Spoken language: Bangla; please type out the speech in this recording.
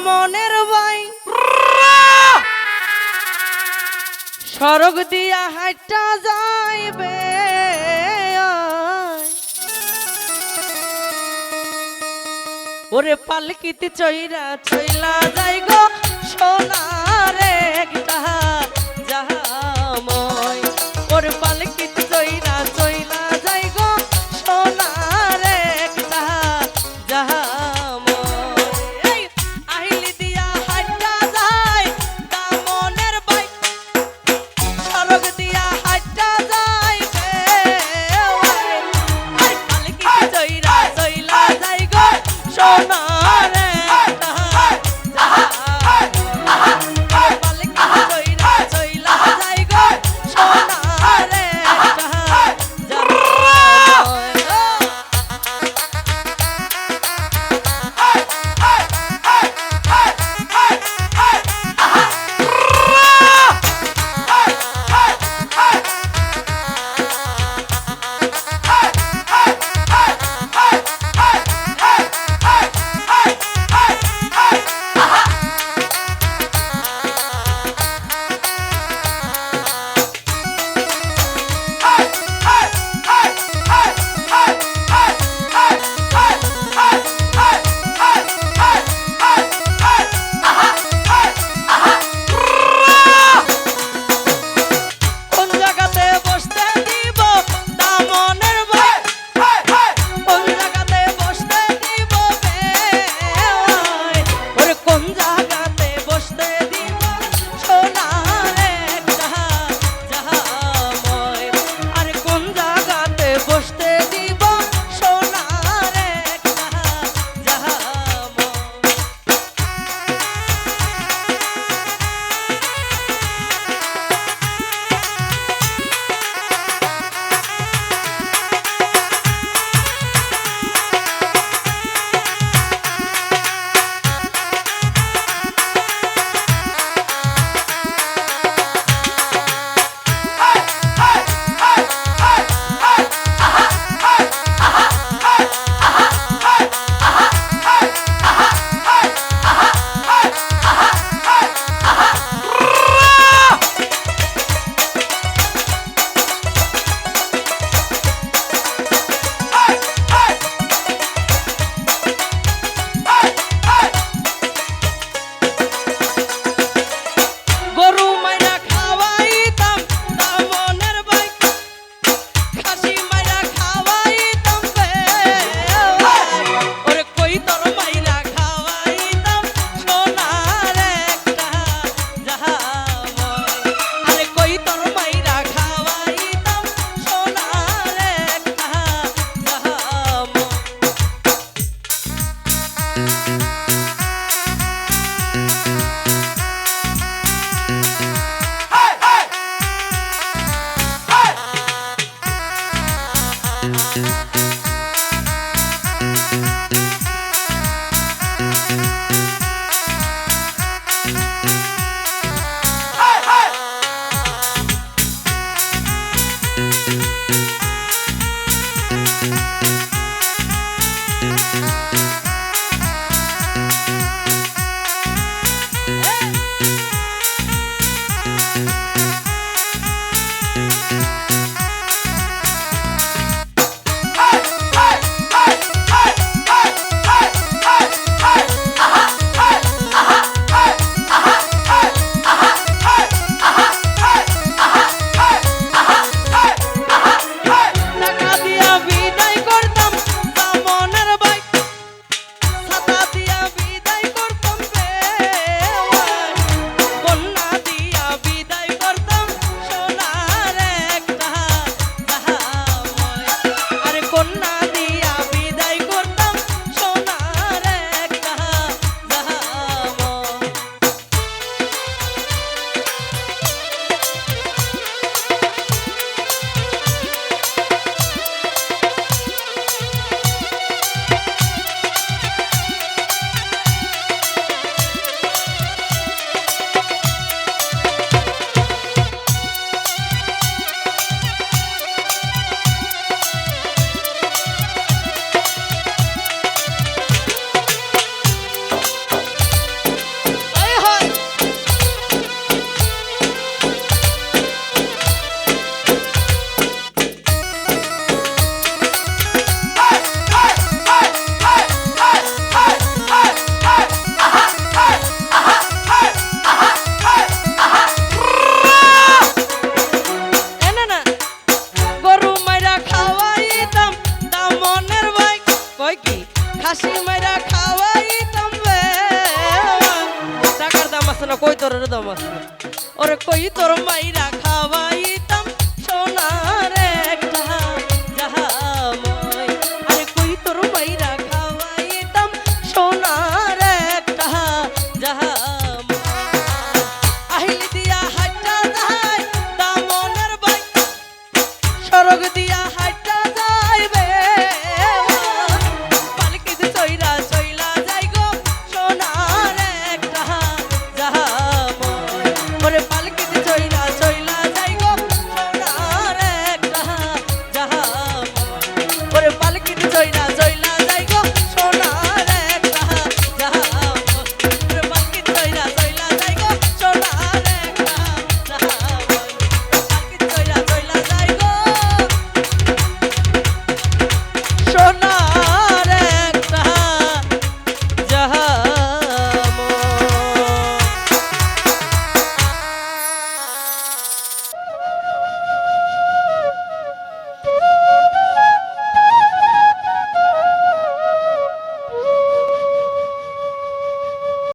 দামনের বাই। সড়ক দিয়া হাইটা যাইবে ওরে পালকিতে চইরা চইলা যাই গো সোনারে একটা কই তোর দাম ওরে কই তোর মাইরা খাওয়াই